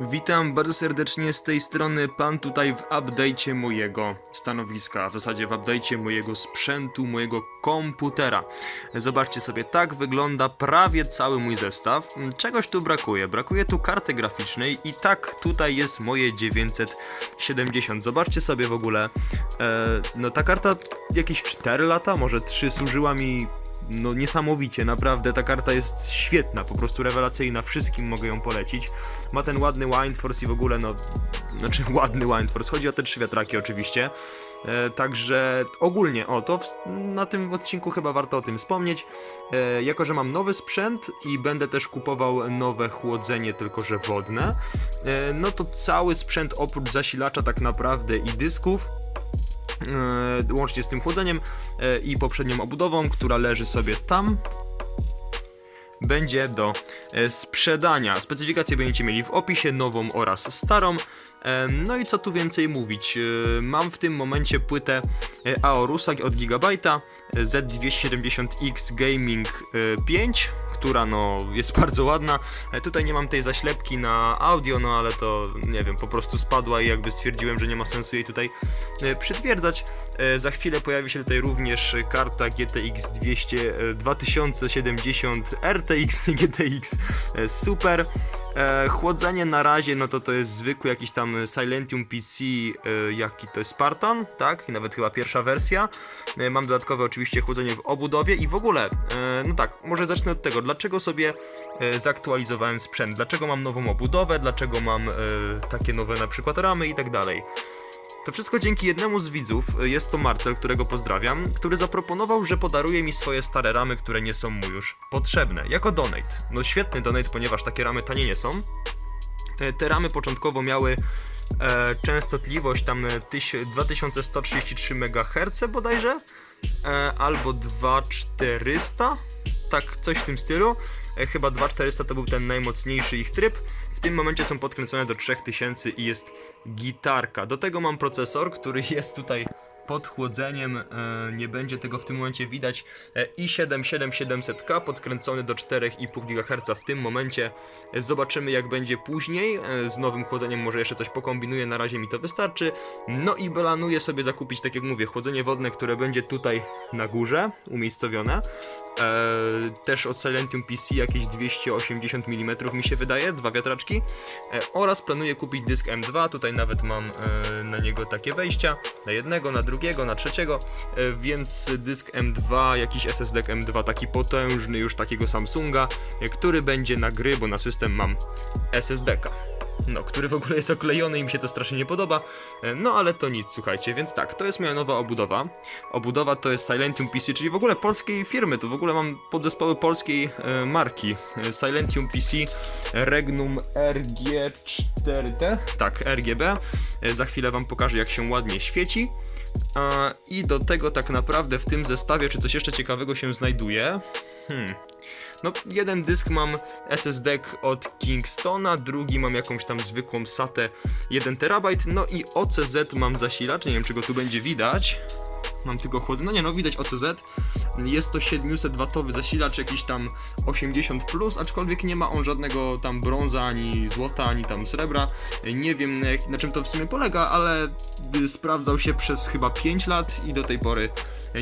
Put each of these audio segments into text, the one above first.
Witam bardzo serdecznie z tej strony, pan tutaj w update'cie mojego stanowiska, a w zasadzie w update'cie mojego sprzętu, mojego komputera. Zobaczcie sobie, tak wygląda prawie cały mój zestaw. Czegoś tu brakuje, brakuje tu karty graficznej i tak tutaj jest moje 970. Zobaczcie sobie w ogóle, e, no ta karta jakieś 4 lata, może 3 służyła mi no niesamowicie, naprawdę ta karta jest świetna, po prostu rewelacyjna, wszystkim mogę ją polecić. Ma ten ładny Windforce i w ogóle no, znaczy ładny Windforce, chodzi o te trzy wiatraki oczywiście. E, także ogólnie, o to w, na tym odcinku chyba warto o tym wspomnieć. E, jako, że mam nowy sprzęt i będę też kupował nowe chłodzenie, tylko że wodne, e, no to cały sprzęt oprócz zasilacza tak naprawdę i dysków łącznie z tym chłodzeniem e, i poprzednią obudową, która leży sobie tam. Będzie do e, sprzedania. Specyfikację będziecie mieli w opisie, nową oraz starą. E, No i co tu więcej mówić? E, Mam w tym momencie płytę e, Aorusa od Gigabyte'a e, Z270X Gaming e, 5, która no jest bardzo ładna. E, Tutaj nie mam tej zaślepki na audio, no ale to nie wiem, po prostu spadła i jakby stwierdziłem, że nie ma sensu jej tutaj e, przytwierdzać. E, Za chwilę pojawi się tutaj również karta GTX 200 e, 2070 RTX GTX Super. E, chłodzenie na razie, no to to jest zwykły jakiś tam Silentium PC, e, jaki to jest Spartan, tak? I nawet chyba pierwsza wersja. E, mam dodatkowe oczywiście chłodzenie w obudowie i w ogóle, e, no tak, może zacznę od tego, dlaczego sobie e, zaktualizowałem sprzęt, dlaczego mam nową obudowę, dlaczego mam e, takie nowe na przykład ramy i tak dalej. To wszystko dzięki jednemu z widzów, jest to Marcel, którego pozdrawiam, który zaproponował, że podaruje mi swoje stare ramy, które nie są mu już potrzebne, jako donate. No świetny donate, ponieważ takie ramy tanie nie są. E, Te ramy początkowo miały e, częstotliwość tam e, tyś- 2133 MHz bodajże, e, albo 2400, tak coś w tym stylu. E, chyba 2400 to był ten najmocniejszy ich tryb. W tym momencie są podkręcone do 3000 i jest gitarka. Do tego mam procesor, który jest tutaj pod chłodzeniem, e, nie będzie tego w tym momencie widać. E, i7 7700K podkręcony do 4,5 GHz w tym momencie. Zobaczymy jak będzie później. Z nowym chłodzeniem może jeszcze coś pokombinuję, na razie mi to wystarczy. No i planuję sobie zakupić, tak jak mówię, chłodzenie wodne, które będzie tutaj na górze umiejscowione. E, też od Silentium PC jakieś 280 mm mi się wydaje, dwa wiatraczki. E, oraz planuję kupić dysk M2, tutaj nawet mam e, na niego takie wejścia, na jednego, na drugiego, na trzeciego, więc dysk M2, jakiś SSD M2 taki potężny już takiego Samsunga, który będzie na gry, bo na system mam SSD-ka. No, który w ogóle jest oklejony i mi się to strasznie nie podoba. E, No ale to nic, słuchajcie, więc tak, to jest moja nowa obudowa. Obudowa to jest Silentium PC, czyli w ogóle polskiej firmy, tu w ogóle mam podzespoły polskiej e, marki. E, Silentium PC Regnum RG4T, tak, RGB. E, za chwilę wam pokażę jak się ładnie świeci. A, I do tego tak naprawdę w tym zestawie, czy coś jeszcze ciekawego się znajduje? Hmm. No, jeden dysk mam SSD od Kingstona, drugi mam jakąś tam zwykłą SATę 1 TB, no i OCZ mam zasilacz, nie wiem czy go tu będzie widać. Mam tylko chłodzę, no no widać OCZ. Jest to 700 watowy zasilacz, jakiś tam 80+, plus, aczkolwiek nie ma on żadnego tam brąza, ani złota, ani tam srebra. Nie wiem na, na czym to w sumie polega, ale sprawdzał się przez chyba 5 lat i do tej pory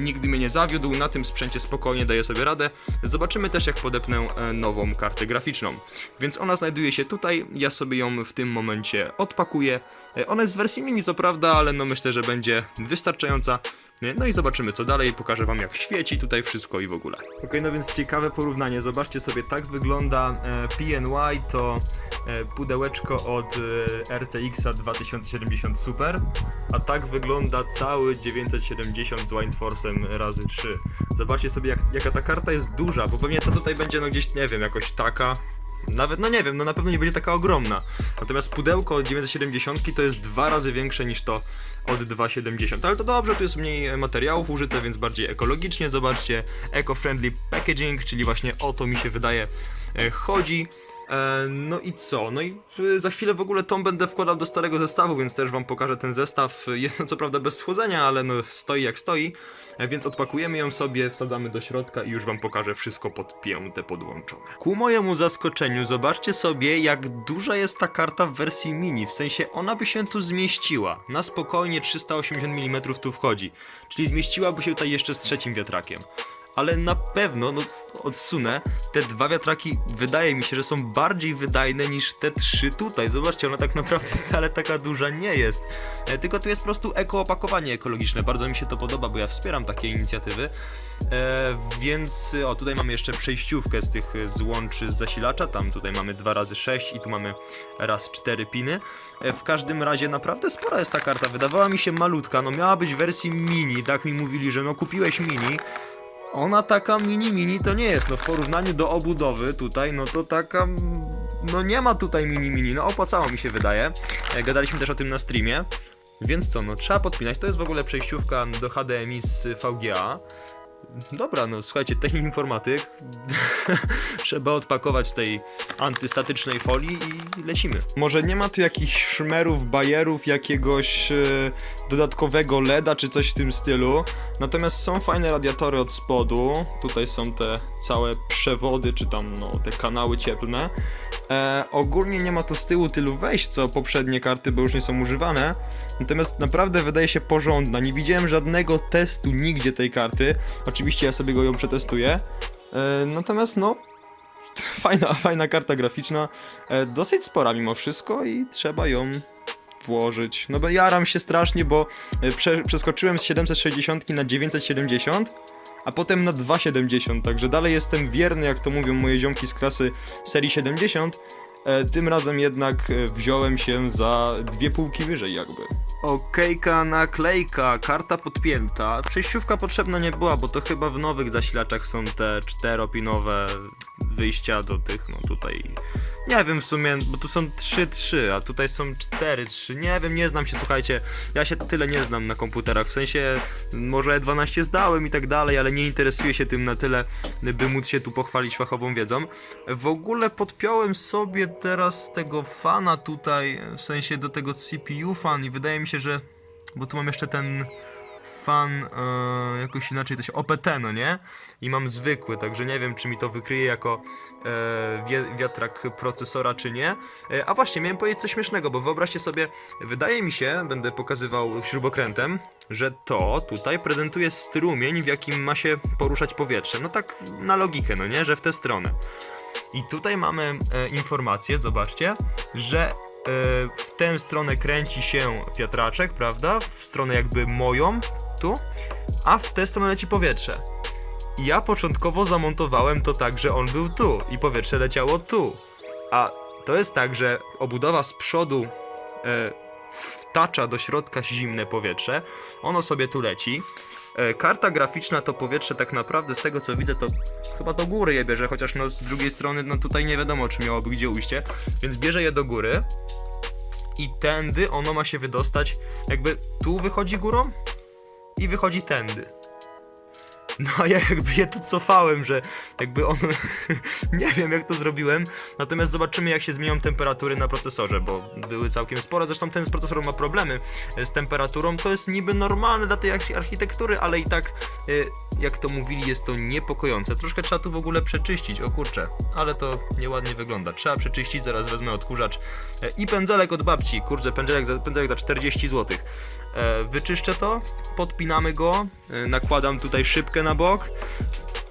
nigdy mnie nie zawiódł, na tym sprzęcie spokojnie daję sobie radę. Zobaczymy też jak podepnę e, nową kartę graficzną. Więc ona znajduje się tutaj, ja sobie ją w tym momencie odpakuję. E, Ona jest w wersji mini co prawda, ale no myślę, że będzie wystarczająca. E, No i zobaczymy co dalej, pokażę wam jak świeci tutaj wszystko i w ogóle. Ok, no więc ciekawe porównanie, zobaczcie sobie, tak wygląda e, PNY, to pudełeczko od RTX 2070 Super, a tak wygląda cały 970 z Windforce'em razy 3. Zobaczcie sobie jak, jaka ta karta jest duża, bo pewnie to tutaj będzie no gdzieś, nie wiem, jakoś taka, nawet, no nie wiem, no na pewno nie będzie taka ogromna. Natomiast pudełko od 970 to jest dwa razy większe niż to od 270. Ale to dobrze, tu jest mniej materiałów użyte, więc bardziej ekologicznie. Zobaczcie, eco-friendly packaging, czyli właśnie o to mi się wydaje e, chodzi. E, no i co? No i y, za chwilę w ogóle tą będę wkładał do starego zestawu, więc też wam pokażę ten zestaw. Jedno co prawda bez schłodzenia, ale no stoi jak stoi. E, Więc odpakujemy ją sobie, wsadzamy do środka i już wam pokażę wszystko podpięte, podłączone. Ku mojemu zaskoczeniu, zobaczcie sobie jak duża jest ta karta w wersji mini, w sensie ona by się tu zmieściła. Na spokojnie 380 mm tu wchodzi, czyli zmieściłaby się tutaj jeszcze z trzecim wiatrakiem. Ale na pewno, no odsunę, te dwa wiatraki wydaje mi się, że są bardziej wydajne niż te trzy tutaj. Zobaczcie, ona tak naprawdę wcale taka duża nie jest. E, tylko tu jest po prostu eko-opakowanie ekologiczne. Bardzo mi się to podoba, bo ja wspieram takie inicjatywy. E, więc, o tutaj mamy jeszcze przejściówkę z tych e, złączy z zasilacza. Tam tutaj mamy 2 razy 6 i tu mamy raz 4 piny. E, w każdym razie naprawdę spora jest ta karta. Wydawała mi się malutka, no miała być w wersji mini. Tak mi mówili, że no kupiłeś mini. Ona taka mini mini to nie jest, no w porównaniu do obudowy tutaj, no to taka, no nie ma tutaj mini mini, no opłacało mi się wydaje. E, Gadaliśmy też o tym na streamie. Więc co, no trzeba podpinać, to jest w ogóle przejściówka do HDMI z VGA. Dobra, no słuchajcie, technik informatyk. Trzeba odpakować z tej antystatycznej folii i lecimy. Może nie ma tu jakichś szmerów, bajerów, jakiegoś e, dodatkowego LEDa czy coś w tym stylu. Natomiast są fajne radiatory od spodu. Tutaj są te całe przewody, czy tam no, te kanały cieplne. E, ogólnie nie ma tu z tyłu tylu wejść, co poprzednie karty, bo już nie są używane. Natomiast naprawdę wydaje się porządna. Nie widziałem żadnego testu nigdzie tej karty. Oczywiście ja sobie go ją przetestuję. E, natomiast no, fajna, fajna karta graficzna. E, dosyć spora mimo wszystko i trzeba ją włożyć. No bo jaram się strasznie, bo e, prze, przeskoczyłem z 760 na 970, a potem na 270, także dalej jestem wierny, jak to mówią moje ziomki z klasy serii 70. E, tym razem jednak e, wziąłem się za dwie półki wyżej jakby. Okejka, naklejka, karta podpięta. Przejściówka potrzebna nie była, bo to chyba w nowych zasilaczach są te czteropinowe wyjścia do tych, no tutaj... Nie wiem w sumie, bo tu są 3-3, a tutaj są 4-3. Nie wiem, nie znam się, słuchajcie. Ja się tyle nie znam na komputerach. W sensie, może E12 zdałem i tak dalej, ale nie interesuję się tym na tyle, by móc się tu pochwalić fachową wiedzą. W ogóle podpiąłem sobie teraz tego fana tutaj, w sensie do tego CPU fan i wydaje mi się, że... Bo tu mam jeszcze ten fan e, jakoś inaczej to się OPT, no nie? I mam zwykły, także nie wiem, czy mi to wykryje jako e, wiatrak procesora, czy nie. E, a właśnie, miałem powiedzieć coś śmiesznego, bo wyobraźcie sobie, wydaje mi się, będę pokazywał śrubokrętem, że to tutaj prezentuje strumień, w jakim ma się poruszać powietrze. No tak na logikę, no nie? Że w tę stronę. I tutaj mamy e, informację, zobaczcie, że w tę stronę kręci się wiatraczek, prawda? W stronę jakby moją, tu, a w tę stronę leci powietrze. Ja początkowo zamontowałem to tak, że on był tu i powietrze leciało tu. A to jest tak, że obudowa z przodu e, wtacza do środka zimne powietrze, ono sobie tu leci. E, karta graficzna to powietrze tak naprawdę z tego co widzę to chyba do góry je bierze, chociaż no z drugiej strony no tutaj nie wiadomo czy miałoby gdzie ujście, więc bierze je do góry i tędy ono ma się wydostać, jakby tu wychodzi górą i wychodzi tędy. No a ja jakby je tu cofałem, że jakby on... nie wiem jak to zrobiłem, natomiast zobaczymy jak się zmienią temperatury na procesorze, bo były całkiem spore, zresztą ten z procesorem ma problemy z temperaturą, to jest niby normalne dla tej archi- architektury, ale i tak, y, jak to mówili, jest to niepokojące. Troszkę trzeba tu w ogóle przeczyścić, o kurczę, ale to nieładnie wygląda. Trzeba przeczyścić, zaraz wezmę odkurzacz e, i pędzelek od babci, kurczę, pędzelek za, pędzelek za 40 zł. E, wyczyszczę to, podpinamy go, e, nakładam tutaj szybkę na bok,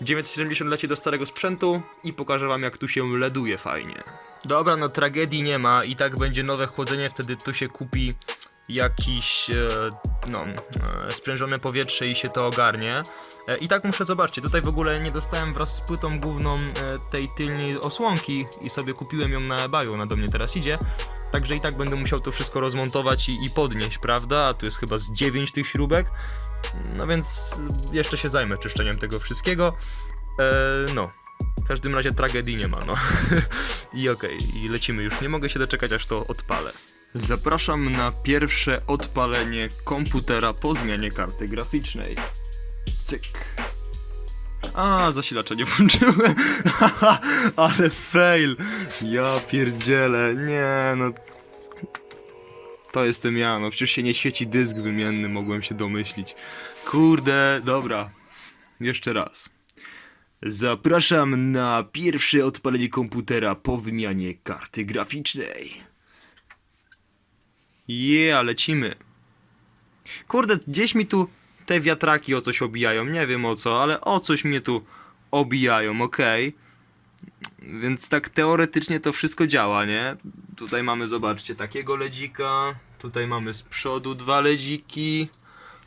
970 leci do starego sprzętu i pokażę wam jak tu się leduje fajnie. Dobra, no tragedii nie ma i tak będzie nowe chłodzenie, wtedy tu się kupi jakiś, e, no, sprężone powietrze i się to ogarnie. I tak muszę zobaczyć, tutaj w ogóle nie dostałem wraz z płytą główną tej tylnej osłonki i sobie kupiłem ją na eBayu, ona do mnie teraz idzie. Także i tak będę musiał to wszystko rozmontować i, i podnieść, prawda? A tu jest chyba z 9 tych śrubek. No więc jeszcze się zajmę czyszczeniem tego wszystkiego. E, no. W każdym razie tragedii nie ma, no. I okej, i lecimy już. Nie mogę się doczekać, aż to odpalę. Zapraszam na pierwsze odpalenie komputera po zmianie karty graficznej. Cyk. A, zasilacza nie włączyłem. Ale fail. Ja pierdzielę. Nie, no. To jestem ja, no przecież się nie świeci dysk wymienny, mogłem się domyślić. Kurde, dobra. Jeszcze raz. Zapraszam na pierwsze odpalenie komputera po wymianie karty graficznej. Je, lecimy. Kurde, gdzieś mi tu te wiatraki o coś obijają. Nie wiem o co, ale o coś mnie tu obijają, okej. Więc tak teoretycznie to wszystko działa, nie? Tutaj mamy, zobaczcie, takiego ledzika. Tutaj mamy z przodu dwa ledziki.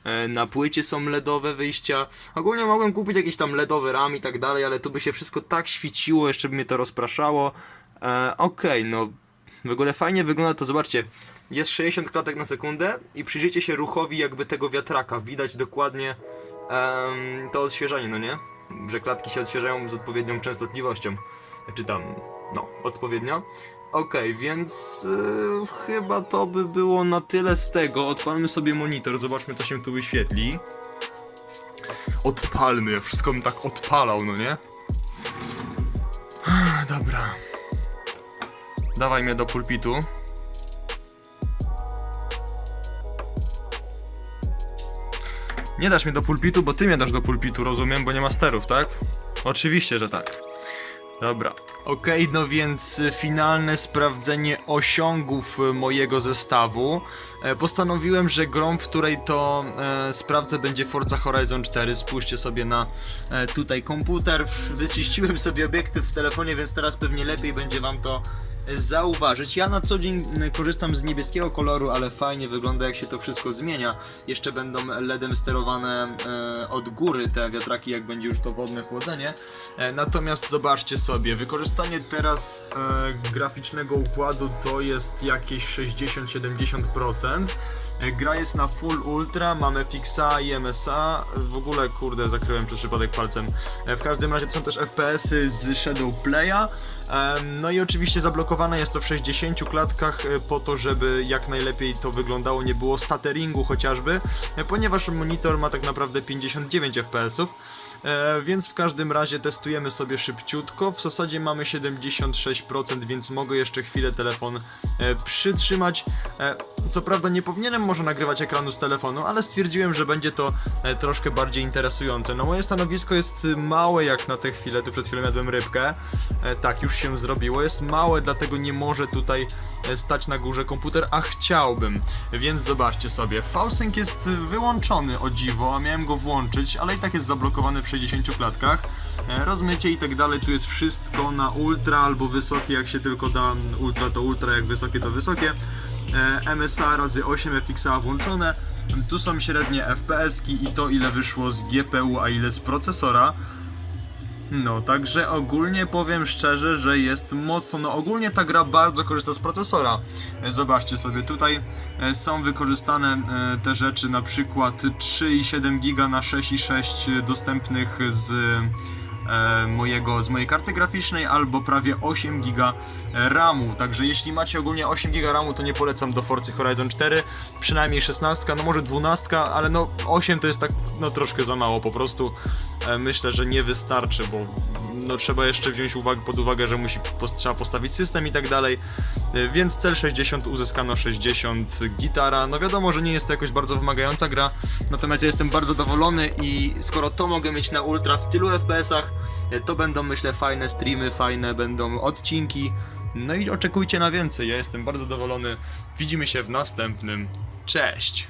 E, Na płycie są LEDowe wyjścia. Ogólnie mogłem kupić jakieś tam LEDowe ram i tak dalej, ale tu by się wszystko tak świeciło, jeszcze by mnie to rozpraszało. E, Okej, no w ogóle fajnie wygląda to, zobaczcie. Jest 60 klatek na sekundę i przyjrzyjcie się ruchowi jakby tego wiatraka. Widać dokładnie to odświeżanie, no nie? Że klatki się odświeżają z odpowiednią częstotliwością. Czy tam, no, odpowiednio. Okej, więc y, chyba to by było na tyle z tego. Odpalmy sobie monitor, zobaczmy co się tu wyświetli. Odpalmy, wszystko bym tak odpalał, no nie? Dobra. Dawaj mnie do pulpitu. Nie dasz mnie do pulpitu, bo ty mnie dasz do pulpitu, rozumiem, bo nie ma sterów, tak? Oczywiście, że tak. Dobra. Okej, no więc y, finalne sprawdzenie osiągów y, mojego zestawu. E, Postanowiłem, że grą, w której to e, sprawdzę będzie Forza Horizon 4. Spójrzcie sobie na e, tutaj komputer. Wyczyściłem sobie obiektyw w telefonie, więc teraz pewnie lepiej będzie wam to zauważyć. Ja na co dzień m, korzystam z niebieskiego koloru, ale fajnie wygląda jak się to wszystko zmienia. Jeszcze będą LEDem sterowane e, od góry te wiatraki, jak będzie już to wodne chłodzenie. E, natomiast zobaczcie sobie, wykorzystanie teraz e, graficznego układu to jest jakieś 60-70%. E, Gra jest na full ultra, mamy fixa i MSA. W ogóle, kurde, zakryłem przez przypadek palcem. E, W każdym razie to są też FPS-y z Shadow Playa. No i oczywiście zablokowane jest to w 60 klatkach e, po to, żeby jak najlepiej to wyglądało, nie było stutteringu chociażby, ponieważ monitor ma tak naprawdę 59 FPS-ów. Więc w każdym razie testujemy sobie szybciutko. W zasadzie mamy 76%, więc mogę jeszcze chwilę telefon przytrzymać. Co prawda nie powinienem może nagrywać ekranu z telefonu, ale stwierdziłem, że będzie to e, troszkę bardziej interesujące. No moje stanowisko jest małe jak na tę chwilę, tu przed chwilą jadłem rybkę. E, tak, już się zrobiło. Jest małe, dlatego nie może tutaj e, stać na górze komputer, a chciałbym. Więc zobaczcie sobie, VSync jest wyłączony o dziwo, a miałem go włączyć, ale i tak jest zablokowany przy 60 klatkach. Rozmycie i tak dalej, tu jest wszystko na ultra albo wysokie, jak się tylko da. Ultra to ultra, jak wysokie to wysokie. E, MSA razy 8 FXA włączone. Tu są średnie FPS-ki i to ile wyszło z GPU, a ile z procesora. No, także ogólnie powiem szczerze, że jest mocno, no ogólnie ta gra bardzo korzysta z procesora. E, Zobaczcie sobie, tutaj e, są wykorzystane te rzeczy, na przykład 3,7 giga na 6,6 dostępnych z mojego, z mojej karty graficznej, albo prawie 8 giga RAMu. Także jeśli macie ogólnie 8 giga RAMu, to nie polecam do Forcy Horizon 4, przynajmniej 16, no może 12, ale no 8 to jest tak no troszkę za mało po prostu. E, Myślę, że nie wystarczy, bo no trzeba jeszcze wziąć uwagę, pod uwagę, że musi pos- trzeba postawić system i tak dalej. E, Więc cel 60 uzyskano 60 gitara. No wiadomo, że nie jest to jakoś bardzo wymagająca gra, natomiast ja jestem bardzo zadowolony i skoro to mogę mieć na ultra w tylu FPS-ach, e, to będą myślę fajne streamy, fajne będą odcinki. No i oczekujcie na więcej. Ja jestem bardzo zadowolony. Widzimy się w następnym. Cześć!